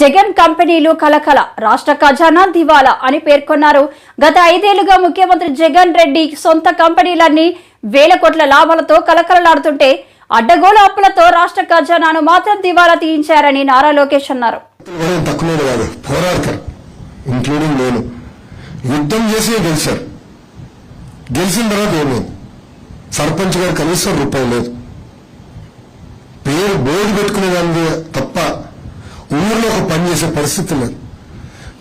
జగన్ కంపెనీలు కలకల రాష్ట్ర ఖజానా దివాలా అని పేర్కొన్నారు. గత ఐదేళ్ళుగా ముఖ్యమంత్రి జగన్ రెడ్డి సొంత కంపెనీలన్నీ వేల కోట్ల లాభాలతో కలకలలాడుతుంటే అడ్డగోలు అప్పులతో రాష్ట్ర ఖజానాను మాత్రం దివాలా తీయించారని నారా లోకేష్ అన్నారు. ఇంక్లూడింగ్ నేను. యుద్ధం చేసి గెలిచారు. గెలిచిన తర్వాత ఏమైంది సర్పంచ్ గారు కనీసం రూపాయి లేదు. పేరు బోర్డు పెట్టుకునే తప్ప ఊర్లో ఒక పని చేసే పరిస్థితి లేదు.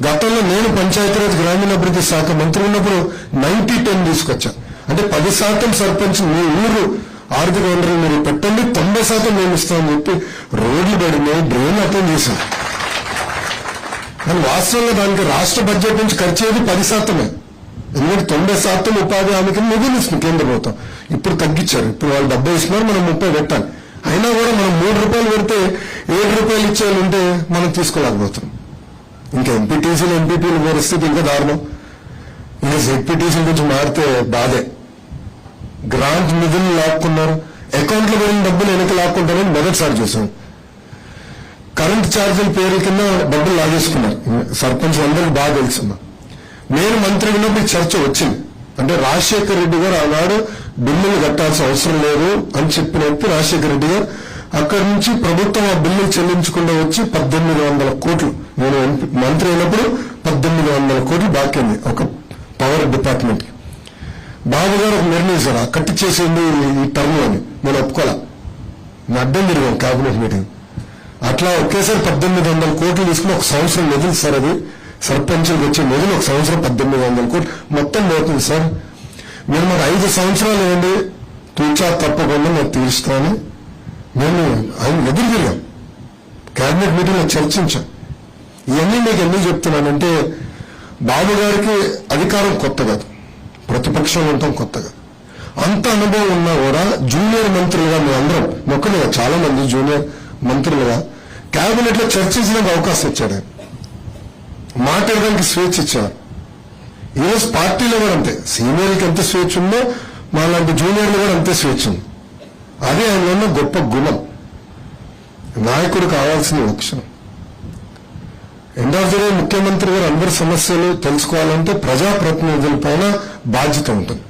గతంలో నేను పంచాయతీరాజ్ గ్రామీణాభివృద్ధి శాఖ మంత్రి ఉన్నప్పుడు నైన్టీ టెన్ తీసుకొచ్చా. అంటే పది శాతం సర్పంచ్ మీ ఊరు ఆర్థిక వనరులు మీరు పెట్టండి తొంభై శాతం మేము ఇస్తామని చెప్పి రోడ్లు పడినాయి డ్రైన్ అటెండ్ చేశాం కానీ వాస్తవంగా దానికి రాష్ట్ర బడ్జెట్ నుంచి ఖర్చు అయ్యేది పది శాతమే. ఎందుకంటే తొంభై శాతం ఉపాధి హామీకి నిధులు ఇస్తుంది కేంద్ర ప్రభుత్వం. ఇప్పుడు తగ్గించారు. ఇప్పుడు వాళ్ళు డెబ్బై ఇస్తున్నారు మనం ముప్పై పెట్టాలి. అయినా కూడా మనం మూడు రూపాయలు పెడితే ఏడు రూపాయలు ఇచ్చేయాలి ఉంటే మనం తీసుకోలేకపోతున్నాం. ఇంకా ఎంపీటీసీలు ఎంపీపీల పరిస్థితి ఇంకా దారుణం. ఇంకా జెడ్పీటీసీల గురించి మారితే బాధే. గ్రాంట్ నిధులు లాక్కున్నారు అకౌంట్లో పోయిన డబ్బులు వెనక్కి లాక్కుంటారని మొదటిసారి చూసాం. కరెంట్ ఛార్జీల పేరు కింద డబ్బులు లాగేసుకున్నారు. సర్పంచ్ అందరికి బాగా తెలుసున్నా నేను మంత్రి ఉన్నప్పుడు చర్చ వచ్చింది. అంటే రాజశేఖర్ రెడ్డి గారు ఆనాడు బిల్లులు కట్టాల్సిన అవసరం లేదు అని చెప్పిన వ్యక్తి రాజశేఖర రెడ్డి గారు అక్కడి నుంచి ప్రభుత్వం ఆ బిల్లులు చెల్లించకుండా వచ్చి పద్దెనిమిది వందల కోట్లు నేను మంత్రి అయినప్పుడు పద్దెనిమిది వందల కోట్లు బాకింది ఒక పవర్ డిపార్ట్మెంట్కి. బాబు గారు ఒక నిర్ణయించారు ఆ కట్టి చేసేది ఈ టర్మ్ అని నేను ఒప్పుకోలే. నేను అడ్డం తిరిగాం కేబినెట్ మీటింగ్. అట్లా ఒకేసారి పద్దెనిమిది వందల కోట్లు తీసుకుని ఒక సంవత్సరం నిధులు సార్ అది. సర్పంచులకు వచ్చే నిధులు ఒక సంవత్సరం పద్దెనిమిది వందల కోట్లు. మొత్తం పోతుంది సార్. మీరు మాకు ఐదు సంవత్సరాలు ఏంటి తూచా తప్పకుండా నేను తీరుస్తాను. మేము ఆయన ఎదురు తిరిగాం. కేబినెట్ మీటింగ్ చర్చించాం. ఇవన్నీ మీకు ఎందుకు చెప్తున్నానంటే బాబు గారికి అధికారం కొత్త కాదు. ప్రతిపక్షం ఉండటం కొత్తగా అంత అనుభవం ఉన్నా కూడా జూనియర్ మంత్రులుగా మీ అందరం మొక్కలుగా చాలా మంది జూనియర్ మంత్రులుగా క్యాబినెట్లో చర్చించడానికి అవకాశం ఇచ్చాడు. మాట్లాడడానికి స్వేచ్ఛ ఇచ్చారు ఈరోజు పార్టీలో కూడా అంతే. సీనియర్కి ఎంత స్వేచ్ఛ ఉందో మాలాంటి జూనియర్లు కూడా అంతే స్వేచ్ఛ ఉంది. అదే ఆయనలో ఉన్న గొప్ప గుణం. నాయకుడు కావాల్సిన లక్షణం. ఎండ్ ఆఫ్ డే ముఖ్యమంత్రి గారు అందరి సమస్యలు తెలుసుకోవాలంటే ప్రజాప్రతినిధుల పైన బాధ్యత ఉంటుంది.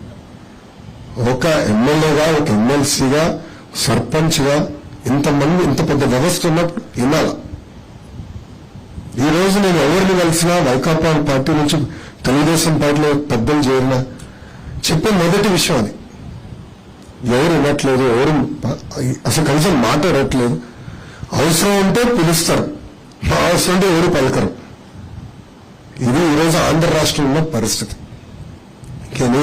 ఒక ఎమ్మెల్యేగా ఒక ఎమ్మెల్సీగా సర్పంచ్గా ఇంతమంది ఇంత పెద్ద వ్యవస్థ ఉన్నప్పుడు వినాల? ఈ రోజు నేను ఎవరిని కలిసినా వైకాపా పార్టీ నుంచి తెలుగుదేశం పార్టీలో పెద్దలు చేరినా చెప్పే మొదటి విషయం అది. ఎవరు వినట్లేదు ఎవరు అసలు కనీసం మాట్లాడట్లేదు అవసరం ఉంటే పిలుస్తారు. అవసరం ఉంటే ఎవరు పలకరు. ఇది ఈరోజు ఆంధ్ర రాష్ట్రంలో పరిస్థితి. కానీ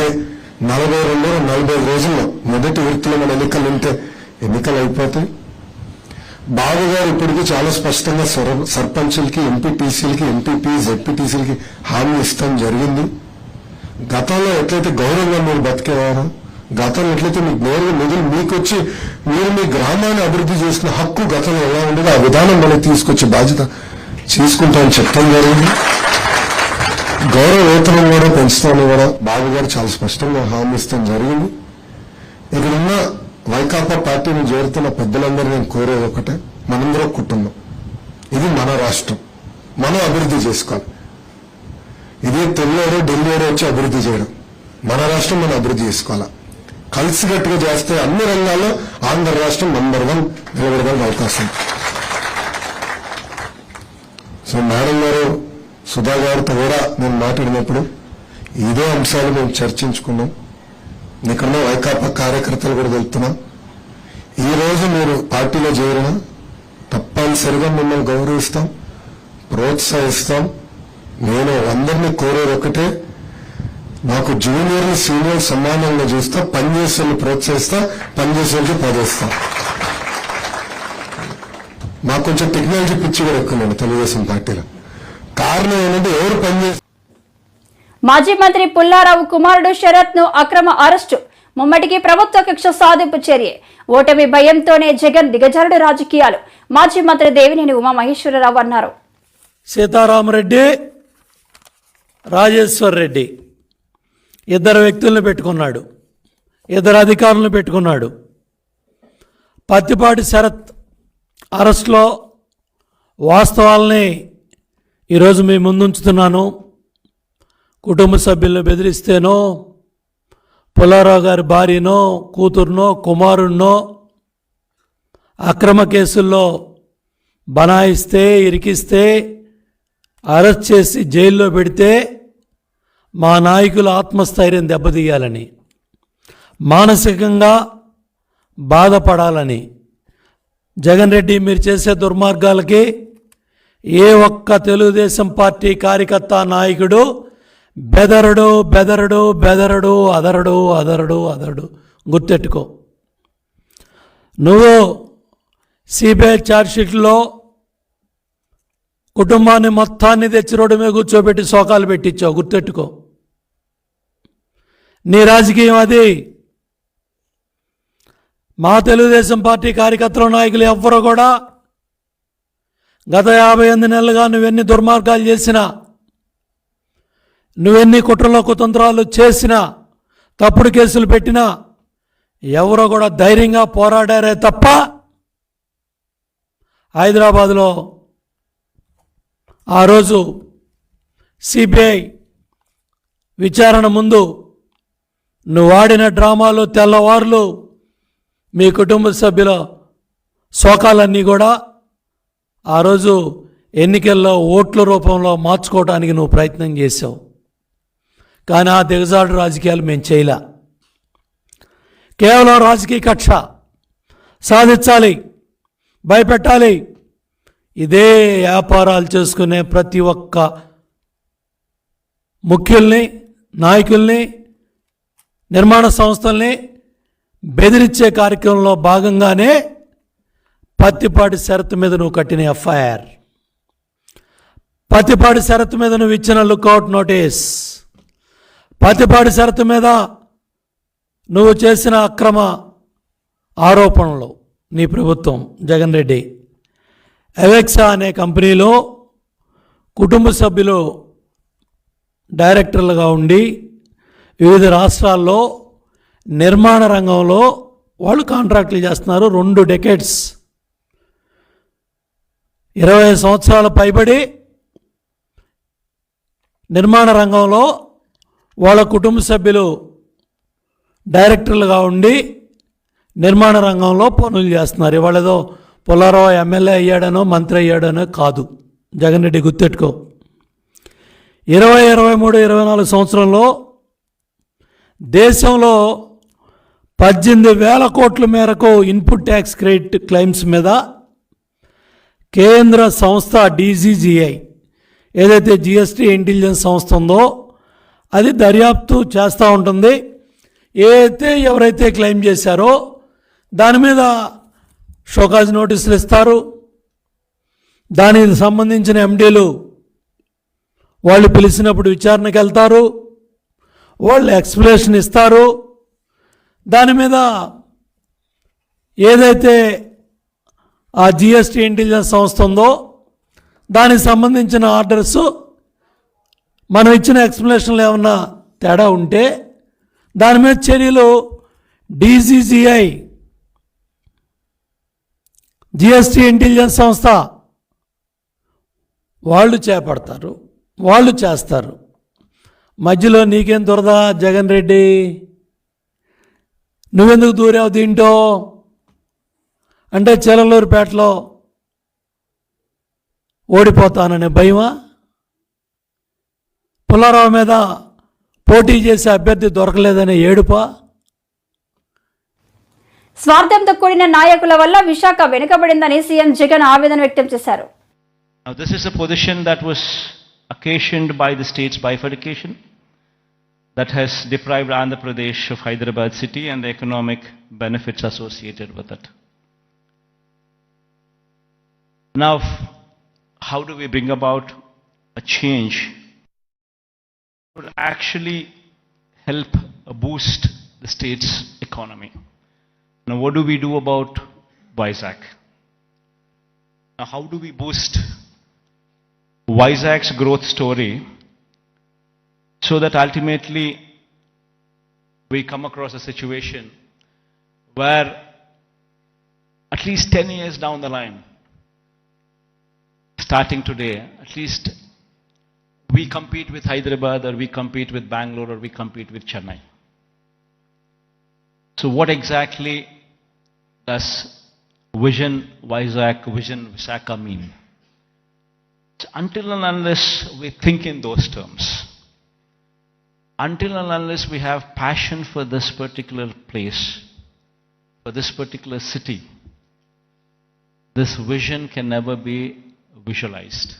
నలభై రెండు నలభై రోజుల్లో మొదటి వృత్తిలో మన ఎన్నికలు ఉంటే ఎన్నికలు అయిపోతాయి. బాబు గారు ఇప్పటికీ చాలా స్పష్టంగా సొర- సర్పంచులకి ఎంపీటీసీలకి ఎంపీపీ జెడ్పీటీసీలకి హామీ ఇస్తాం జరిగింది. గతంలో ఎట్లయితే గౌరవంగా మీరు బతికేవారు గతంలో ఎట్లయితే మీకు నేరుగా నిధులు మీకు వచ్చి మీరు మీ గ్రామాన్ని అభివృద్ధి చేసిన హక్కు గతంలో ఎలా ఉండేదో ఆ విధానం మనకి తీసుకొచ్చే బాధ్యత తీసుకుంటామని చెప్పడం జరిగింది. గౌరవ వేతనం కూడా పెంచుతామని కూడా బాబు గారు చాలా స్పష్టంగా హామీ ఇస్తాం జరిగింది. ఇక్కడున్న వైకాపా పార్టీని చేరుతున్న పెద్దలందరూ నేను కోరేది ఒకటే మనందరూ కుటుంబం. ఇది మన రాష్ట్రం. మనం అభివృద్ధి చేసుకోవాలి. ఇది తెల్లోడో ఢిల్లీడో వచ్చి అభివృద్ధి చేయడం. మన రాష్ట్రం మనం అభివృద్ధి చేసుకోవాలా? కలిసికట్టుగా చేస్తే అన్ని రంగాల్లో ఆంధ్ర రాష్ట్రం నంబర్ వన్ నిలబడడానికి అవకాశం. సో మేడం గారు సుధా గారితో కూడా నేను మాట్లాడినప్పుడు ఇదే అంశాలు మేము చర్చించుకున్నాం. ఇక్కడున్న వైకాపా కార్యకర్తలు కూడా వెళ్తున్నాం. ఈ రోజు మీరు పార్టీలో చేరిన తప్పనిసరిగా మిమ్మల్ని గౌరవిస్తాం ప్రోత్సహిస్తాం. నేను అందరినీ కోరేది ఒకటే నాకు జూనియర్లు సీనియర్ సమానంగా చూస్తా పనిచేసే ప్రోత్సహిస్తా పనిచేసేకి పదేస్తా. మాకు కొంచెం టెక్నాలజీ పిచ్చి కూడా ఎక్కువ తెలుగుదేశం పార్టీలో. కారణం ఏంటంటే ఎవరు పనిచేస్తారు మాజీ మంత్రి పుల్లారావు కుమారుడు శరత్ను అక్రమ అరెస్టు. ముమ్మటికి ప్రభుత్వ కక్ష సాధింపు చర్య. ఓటమి భయంతోనే జగన్ దిగజారుడు రాజకీయాలు. మాజీ మంత్రి దేవినేని ఉమామహేశ్వరరావు అన్నారు. సీతారామరెడ్డి రాజేశ్వర్ రెడ్డి ఇద్దరు వ్యక్తులను పెట్టుకున్నాడు. ఇద్దరు అధికారులను పెట్టుకున్నాడు. పత్తిపాటి శరత్ అరెస్ట్లో వాస్తవాల్ని ఈరోజు మీ ముందుంచుతున్నాను. కుటుంబ సభ్యులను బెదిరిస్తేనో పుల్లారావు గారి భార్యనో కూతురునో కుమారుణ్ణో అక్రమ కేసుల్లో బనాయిస్తే ఇరికిస్తే అరెస్ట్ చేసి జైల్లో పెడితే మా నాయకుల ఆత్మస్థైర్యం దెబ్బతీయాలని మానసికంగా బాధపడాలని జగన్ రెడ్డి మీరు చేసే దుర్మార్గాలకి ఏ ఒక్క తెలుగుదేశం పార్టీ కార్యకర్త నాయకుడు బెదరడు బెదరడు బెదరడు అదరడు అదరడు అదరడు. గుర్తెట్టుకో నువ్వు సిబిఐ ఛార్జ్షీట్లో కుటుంబాన్ని మొత్తాన్ని తెచ్చి రోడ్డు మీద కూర్చోబెట్టి శోకాలు పెట్టించావు. గుర్తెట్టుకో నీ రాజకీయం అది. మా తెలుగుదేశం పార్టీ కార్యకర్తల నాయకులు ఎవ్వరూ కూడా గత యాభై ఎనిమిది నెలలుగా నువ్వెన్ని దుర్మార్గాలు చేసినా నువ్వెన్ని కుట్రలో కుతంత్రాలు చేసినా తప్పుడు కేసులు పెట్టినా ఎవరో కూడా ధైర్యంగా పోరాడారే తప్ప హైదరాబాదులో ఆ రోజు సిబిఐ విచారణ ముందు నువ్వు ఆడిన డ్రామాలు తెల్లవారులు మీ కుటుంబ సభ్యుల శోకాలన్నీ కూడా ఆ రోజు ఎన్నికల్లో ఓట్ల రూపంలో మార్చుకోవడానికి నువ్వు ప్రయత్నం చేసావు కానీ ఆ దిగజాడు రాజకీయాలు మేము చేయలే. కేవలం రాజకీయ కక్ష. సాధించాలి. భయపెట్టాలి. ఇదే వ్యాపారాలు చేసుకునే ప్రతి ఒక్క ముఖ్యుల్ని నాయకుల్ని నిర్మాణ సంస్థల్ని బెదిరించే కార్యక్రమంలో భాగంగానే పత్తిపాటి షరతు మీద నువ్వు కట్టిన ఎఫ్ఐఆర్. పత్తిపాటి షరతు మీద నువ్వు ఇచ్చిన లుకౌట్ నోటీస్. పాతిపాడి షరతు మీద నువ్వు చేసిన అక్రమ ఆరోపణలు నీ ప్రభుత్వం జగన్ రెడ్డి. అవెక్సా అనే కంపెనీలో కుటుంబ సభ్యులు డైరెక్టర్లుగా ఉండి వివిధ రాష్ట్రాల్లో నిర్మాణ రంగంలో వాళ్ళు కాంట్రాక్టులు చేస్తున్నారు. రెండు డెకెట్స్ ఇరవై సంవత్సరాల పైబడి నిర్మాణ రంగంలో వాళ్ళ కుటుంబ సభ్యులు డైరెక్టర్లుగా ఉండి నిర్మాణ రంగంలో పనులు చేస్తున్నారు. ఇవాళ ఏదో పుల్లారావు ఎమ్మెల్యే అయ్యాడనో మంత్రి అయ్యాడనో కాదు. జగన్ రెడ్డి గుర్తెట్టుకో. ఇరవై ఇరవై మూడు ఇరవై నాలుగు సంవత్సరంలో దేశంలో పద్దెనిమిది వేల కోట్ల మేరకు ఇన్పుట్ ట్యాక్స్ క్రెడిట్ క్లెయిమ్స్ మీద కేంద్ర సంస్థ డీజీజీఐ ఏదైతే జిఎస్టీ ఇంటెలిజెన్స్ సంస్థ ఉందో అది దర్యాప్తు చేస్తూ ఉంటుంది. ఏదైతే ఎవరైతే క్లెయిమ్ చేశారో దాని మీద షోకాజ్ నోటీసులు ఇస్తారు. దానికి సంబంధించిన ఎండీలు వాళ్ళు పిలిచినప్పుడు విచారణకు వెళ్తారు. వాళ్ళు ఎక్స్ప్లెనేషన్ ఇస్తారు. దాని మీద ఏదైతే ఆ జిఎస్టీ ఇంటెలిజెన్స్ సంస్థ ఉందో దానికి సంబంధించిన ఆర్డర్స్ మనం ఇచ్చిన ఎక్స్ప్లెనేషన్లు ఏమన్నా తేడా ఉంటే దాని మీద చర్యలు డీజీజీఐ జిఎస్టీ ఇంటెలిజెన్స్ సంస్థ వాళ్ళు చేపడతారు వాళ్ళు చేస్తారు. మధ్యలో నీకేం దొరదా జగన్ రెడ్డి? నువ్వెందుకు దూరావు దీంటో అంటే చెలలూరుపేటలో ఓడిపోతాననే భయమా? పుల్లారావు మీద పోటీ చేసే అభ్యర్థి దొరకలేదనే ఏడుపా స్వార్థంతో కూడిన నాయకుల వల్ల విశాఖ వెనుకబడిందని సీఎం జగన్ ఆవేదన వ్యక్తం చేశారు Now, this is a position that was occasioned by the state's bifurcation that has deprived Andhra Pradesh of Hyderabad city and the economic benefits associated with it. Now, how do we bring about a change would actually help boost the state's economy? Now, what do we do about Vizag? Now, how do we boost Vizag's growth story so that ultimately we come across a situation where at least 10 years down the line, starting today, at least we compete with Hyderabad or we compete with Bangalore or we compete with Chennai. So what exactly does Vision Vizag, Vision Visakha mean? So until and unless we think in those terms, until and unless we have passion for this particular place, for this particular city, this vision can never be visualized,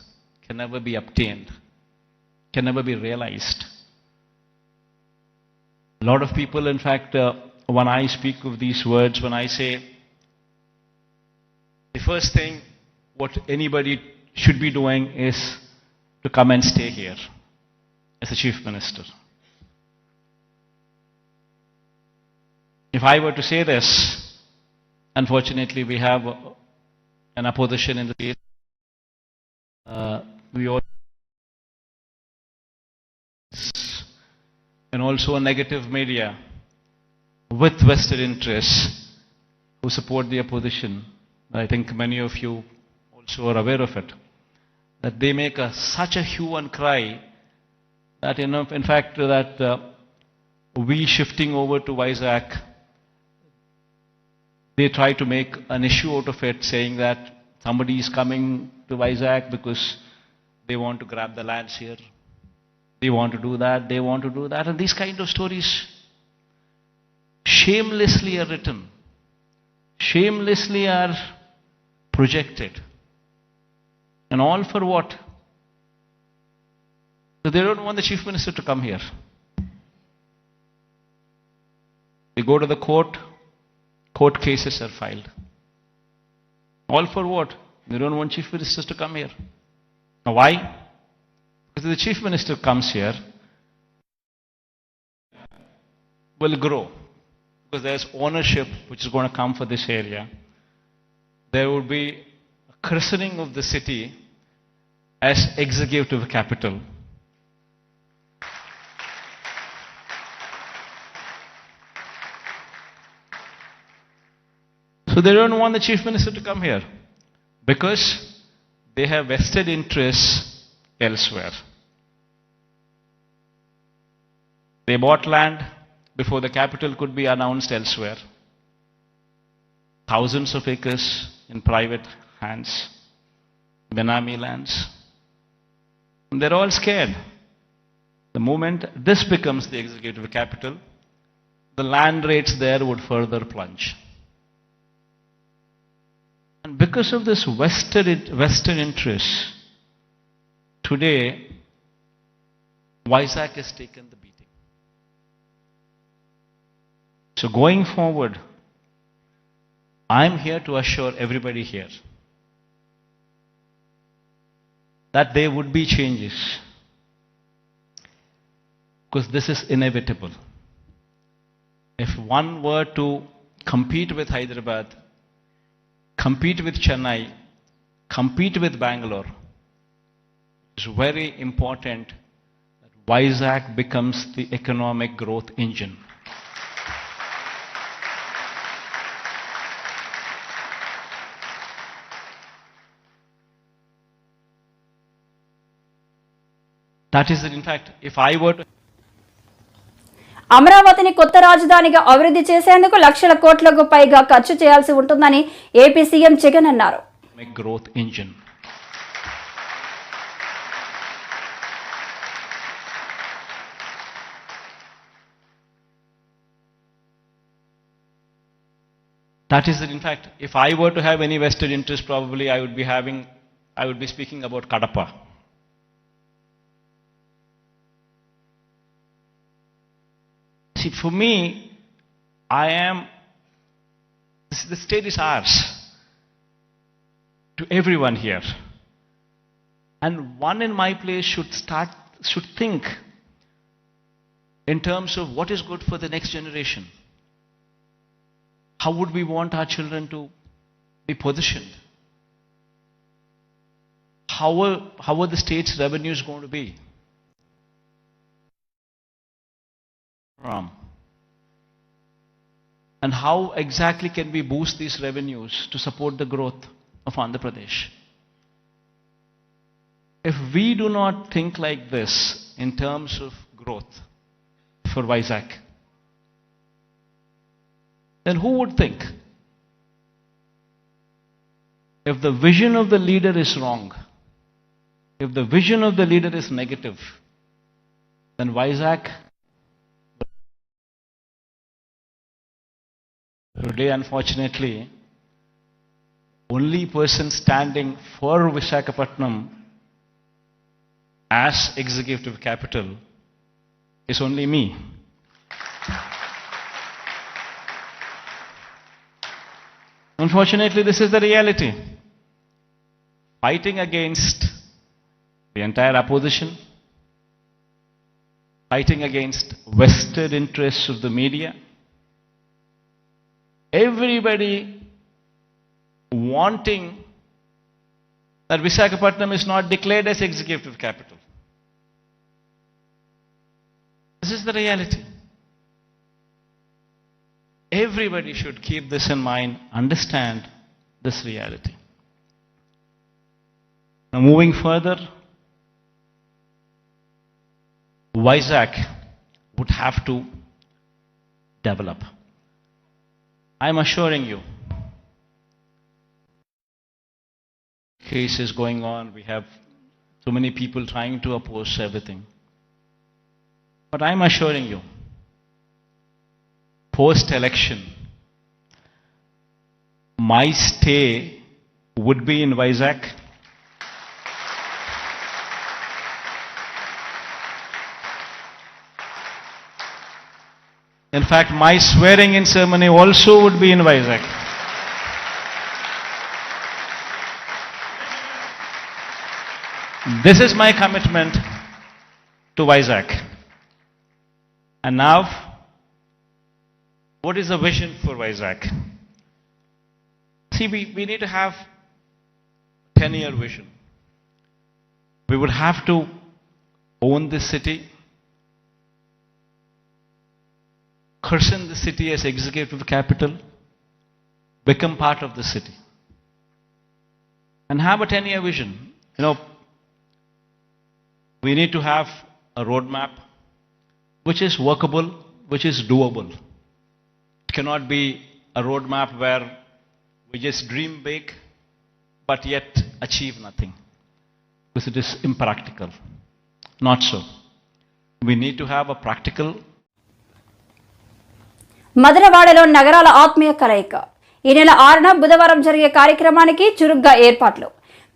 can never be obtained, can never be realized. A lot of people, in fact, uh, when I speak of these words, when I say the first thing what anybody should be doing is to come and stay here as a chief minister. If I were to say this, unfortunately, we have an opposition in the state. Uh, we all and also a negative media with vested interests who support the opposition. I think many of you also are aware of it. That they make a, such a hue and cry that, know, in fact, that uh, we shifting over to Vizag, they try to make an issue out of it, saying that somebody is coming to Vizag because they want to grab the lands here. They want to do that, they want to do that. And these kind of stories shamelessly are written, shamelessly are projected. And all for what? So they don't want the chief minister to come here. They go to the court, court cases are filed. All for what? They don't want chief ministers to come here. Now why? The chief minister comes here, will grow. Because there's ownership which is going to come for this area. There would be a christening of the city as executive capital. So they don't want the chief minister to come here because they have vested interests elsewhere. They bought land before the capital could be announced elsewhere. Thousands of acres in private hands, Benami lands. And they're all scared. The moment this becomes the executive capital, the land rates there would further plunge. And because of this vested interest, today, Vizag has taken the beating. So going forward, I'm here to assure everybody here that there would be changes. Because this is inevitable. If one were to compete with Hyderabad, compete with Chennai, compete with Bangalore, it's very important that Vizag becomes the economic growth engine. That is, in fact, if I were to అమరావతిని కొత్త రాజధానిగా అభివృద్ధి చేసేందుకు లక్షల కోట్లకు పైగా ఖర్చు చేయాల్సి ఉంటుందని ఏపీ సీఎం జగన్ అన్నారు make growth engine. That is, in fact, if I were to have any vested interest, probably I would be having, I would be speaking about Kadapa. See, for me, I am, the state is ours to everyone here. And one in my place should start, should think in terms of what is good for the next generation. How would we want our children to be positioned? How are, how are the state's revenues going to be? From? And how exactly can we boost these revenues to support the growth of Andhra Pradesh? if we do not think like this in terms of growth for Vizag, then who would think? If the vision of the leader is wrong, if the vision of the leader is negative, then Vizag today, unfortunately, only person standing for Visakhapatnam as executive capital is only me. Unfortunately, this is the reality. Fighting against the entire opposition, fighting against vested interests of the media, everybody wanting that Visakhapatnam is not declared as executive capital. This is the reality. Everybody should keep this in mind, understand this reality. Now, moving further, Vizag would have to develop. I'm assuring you, cases going on, we have too many people trying to oppose everything. But I'm assuring you, post election, my stay would be in Vizag. In fact, my swearing in ceremony also would be in Vizag. This is my commitment to Vizag. And now, what is the vision for Vizag? See, we, we need to have 10 year vision. We would have to own this city, christen the city as executive capital, become part of the city, and have a 10 year vision. You know, we need to have a roadmap which is workable, which is doable. It cannot be a roadmap where we just dream big but yet achieve nothing because it is impractical. Not so. We need to have a practical మదనవాడలో నగరాల ఆత్మీయ కలయిక. ఈ నెల ఆరున బుధవారం జరిగే కార్యక్రమానికి చురుగ్గా ఏర్పాట్లు.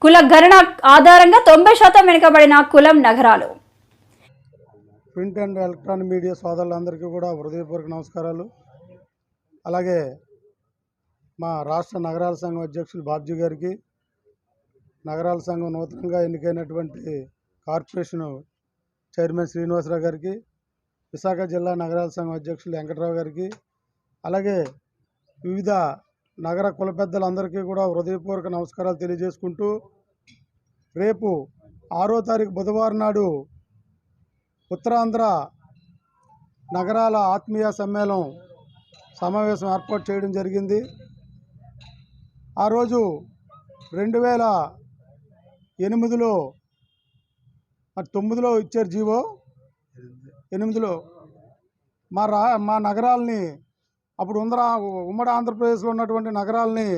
కుల గణన ఆధారంగా తొంభై శాతం వెనుకబడిన కులం నగరాలు. ప్రింట్ అండ్ ఎలక్ట్రానిక్ మీడియా సోదరులందరికీ కూడా హృదయపూర్వక నమస్కారాలు. అలాగే మా రాష్ట్ర నగరాల సంఘం అధ్యక్షులు బాబ్జీ గారికి నగరాల సంఘం నూతనంగా ఎన్నికైనటువంటి కార్పొరేషన్ చైర్మన్ శ్రీనివాసరావు గారికి విశాఖ జిల్లా నగరాల సంఘం అధ్యక్షులు వెంకట్రావు గారికి అలాగే వివిధ నగర కుల పెద్దలందరికీ కూడా హృదయపూర్వక నమస్కారాలు తెలియజేసుకుంటూ రేపు ఆరో తారీఖు బుధవారం నాడు ఉత్తరాంధ్ర నగరాల ఆత్మీయ సమ్మేళనం సమావేశం ఏర్పాటు చేయడం జరిగింది. ఆ రోజు రెండు వేల ఎనిమిదిలో తొమ్మిదిలో ఇచ్చారు జీవో? ఎనిమిదిలో. మా రా మా నగరాల్ని అప్పుడు ఉందరా ఉమ్మడి ఆంధ్రప్రదేశ్లో ఉన్నటువంటి నగరాల్ని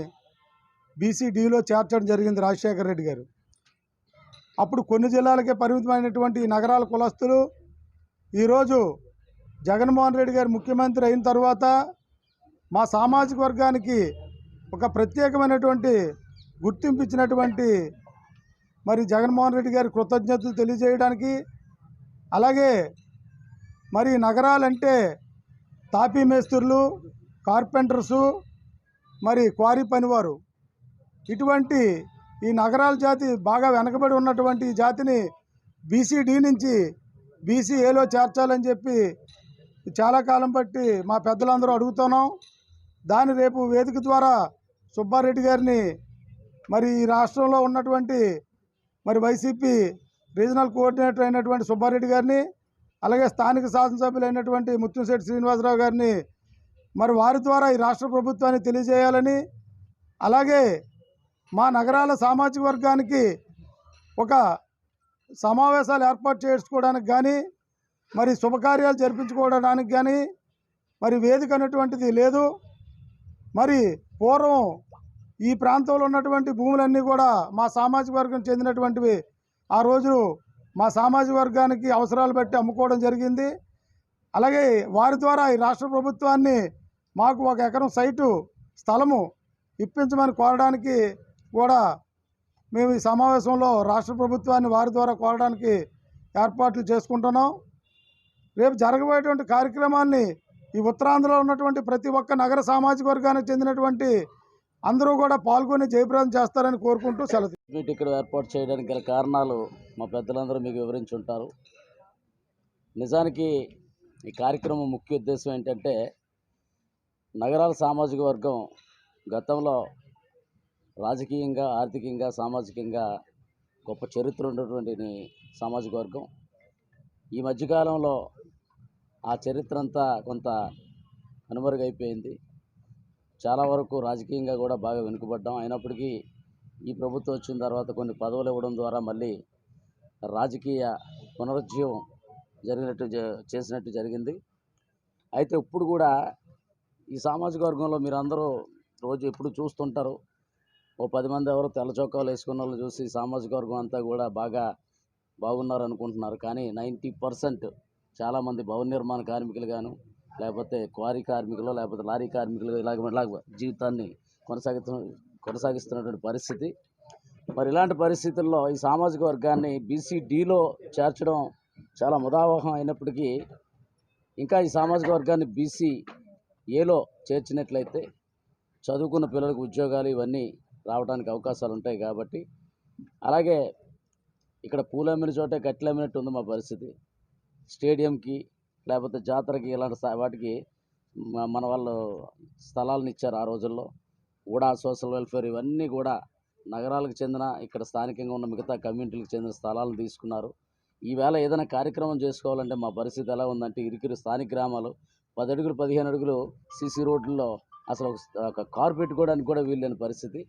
బీసీడీలో చేర్చడం జరిగింది రాజశేఖర రెడ్డి గారు. అప్పుడు కొన్ని జిల్లాలకే పరిమితమైనటువంటి నగరాల కులస్తులు ఈరోజు జగన్మోహన్ రెడ్డి గారు ముఖ్యమంత్రి అయిన తర్వాత మా సామాజిక వర్గానికి ఒక ప్రత్యేకమైనటువంటి గుర్తింపు ఇచ్చినటువంటి మరి జగన్మోహన్ రెడ్డి గారి కృతజ్ఞతలు తెలియజేయడానికి అలాగే మరి నగరాలంటే తాపీ మేస్త్రులు కార్పెంటర్సు మరి క్వారీ పనివారు. ఇటువంటి ఈ నగరాల జాతి బాగా వెనకబడి ఉన్నటువంటి ఈ జాతిని బీసీడీ నుంచి బీసీఏలో చేర్చాలని చెప్పి చాలా కాలం బట్టి మా పెద్దలందరూ అడుగుతున్నాం. దాని రేపు వేదిక ద్వారా సుబ్బారెడ్డి గారిని మరి ఈ రాష్ట్రంలో ఉన్నటువంటి మరి వైసీపీ రీజనల్ కోఆర్డినేటర్ అయినటువంటి సుబ్బారెడ్డి గారిని అలాగే స్థానిక శాసనసభ్యులైనటువంటి ముత్తంశెట్టి శ్రీనివాసరావు గారిని మరి వారి ద్వారా ఈ రాష్ట్ర ప్రభుత్వాన్ని తెలియజేయాలని అలాగే మా నగరాల సామాజిక వర్గానికి ఒక సమావేశాలు ఏర్పాటు చేసుకోవడానికి కానీ మరి శుభకార్యాలు జరిపించుకోవడానికి కానీ మరి వేదిక అనేటువంటిది లేదు. మరి పూర్వం ఈ ప్రాంతంలో ఉన్నటువంటి భూములన్నీ కూడా మా సామాజిక వర్గం చెందినటువంటివి. ఆ రోజు మా సామాజిక వర్గానికి అవసరాలు బట్టి అమ్ముకోవడం జరిగింది. అలాగే వారి ద్వారా ఈ రాష్ట్ర ప్రభుత్వాన్ని మాకు ఒక ఎకరం సైటు స్థలము ఇప్పించమని కోరడానికి కూడా మేము ఈ సమావేశంలో రాష్ట్ర ప్రభుత్వాన్ని వారి ద్వారా కోరడానికి ఏర్పాట్లు చేసుకుంటున్నాం. రేపు జరగబోయేటువంటి కార్యక్రమాన్ని ఈ ఉత్తరాంధ్రలో ఉన్నటువంటి ప్రతి ఒక్క నగర సామాజిక వర్గానికి చెందినటువంటి అందరూ కూడా పాల్గొని జయప్రదం చేస్తారని కోరుకుంటూ సెలవు ఇక్కడ ఏర్పాటు చేయడానికి గల కారణాలు మా పెద్దలందరూ మీకు వివరించి ఉంటారు నిజానికి ఈ కార్యక్రమం ముఖ్య ఉద్దేశం ఏంటంటే నగరాల సామాజిక వర్గం గతంలో రాజకీయంగా ఆర్థికంగా సామాజికంగా గొప్ప చరిత్ర ఉన్నటువంటి సామాజిక వర్గం. ఈ మధ్యకాలంలో ఆ చరిత్ర అంతా కొంత కనుమరుగైపోయింది. చాలా వరకు రాజకీయంగా కూడా బాగా వెనుకబడ్డాం. అయినప్పటికీ ఈ ప్రభుత్వం వచ్చిన తర్వాత కొన్ని పదవులు ఇవ్వడం ద్వారా మళ్ళీ రాజకీయ పునరుజ్జీవం జరిగినట్టు చేసినట్టు జరిగింది. అయితే ఇప్పుడు కూడా ఈ సామాజిక వర్గంలో మీరు అందరూ రోజు ఎప్పుడు చూస్తుంటారు. ఓ పది మంది ఎవరో తెల్లచొక్కాలు వేసుకున్న వాళ్ళు చూసి సామాజిక వర్గం అంతా కూడా బాగా బాగున్నారు అనుకుంటున్నారు కానీ నైంటీ పర్సెంట్ చాలామంది భవన నిర్మాణ కార్మికులు గాను లేకపోతే క్వారీ కార్మికులు లేకపోతే లారీ కార్మికులు ఇలాగ ఇలాగ జీవితాన్ని కొనసాగుతు కొనసాగిస్తున్నటువంటి పరిస్థితి. మరి ఇలాంటి పరిస్థితుల్లో ఈ సామాజిక వర్గాన్ని బీసీడీలో చేర్చడం చాలా ముదావహం అయినప్పటికీ ఇంకా ఈ సామాజిక వర్గాన్ని బీసీ ఏలో చేర్చినట్లయితే చదువుకున్న పిల్లలకు ఉద్యోగాలు ఇవన్నీ రావడానికి అవకాశాలు ఉంటాయి కాబట్టి అలాగే ఇక్కడ పూలమ్మిన చోటే కట్టెలు ఉంది మా పరిస్థితి. స్టేడియంకి లేకపోతే జాతరకి ఇలాంటి వాటికి మన వాళ్ళు స్థలాలను ఇచ్చారు ఆ రోజుల్లో. కూడా సోషల్ వెల్ఫేర్ ఇవన్నీ కూడా నగరాలకు చెందిన ఇక్కడ స్థానికంగా ఉన్న మిగతా కమ్యూనిటీలకు చెందిన స్థలాలను తీసుకున్నారు. ఈవేళ ఏదైనా కార్యక్రమం చేసుకోవాలంటే మా పరిస్థితి ఎలా ఉందంటే ఇరుకిరు స్థానిక గ్రామాలు పది అడుగులు పదిహేను అడుగులు సీసీ రోడ్లలో అసలు ఒక ఒక కారు పెట్టుకోవడానికి కూడా వీల్లేని పరిస్థితి.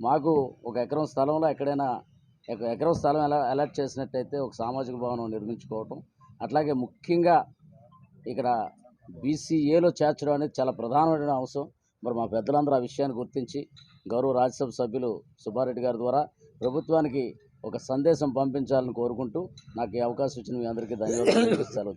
మాకు ఒక ఎకరం స్థలంలో ఎక్కడైనా ఎకరం స్థలం ఎలా అలాట్ చేసినట్టయితే ఒక సామాజిక భవనం నిర్మించుకోవటం అట్లాగే ముఖ్యంగా ఇక్కడ బీసీఏలో చేర్చడం అనేది చాలా ప్రధానమైన అంశం. మరి మా పెద్దలందరూ ఆ విషయాన్ని గుర్తించి గౌరవ రాజ్యసభ సభ్యులు సుబ్బారెడ్డి గారి ద్వారా ప్రభుత్వానికి ఒక సందేశం పంపించాలని కోరుకుంటూ నాకు ఈ అవకాశం ఇచ్చిన మీ అందరికీ ధన్యవాదాలు.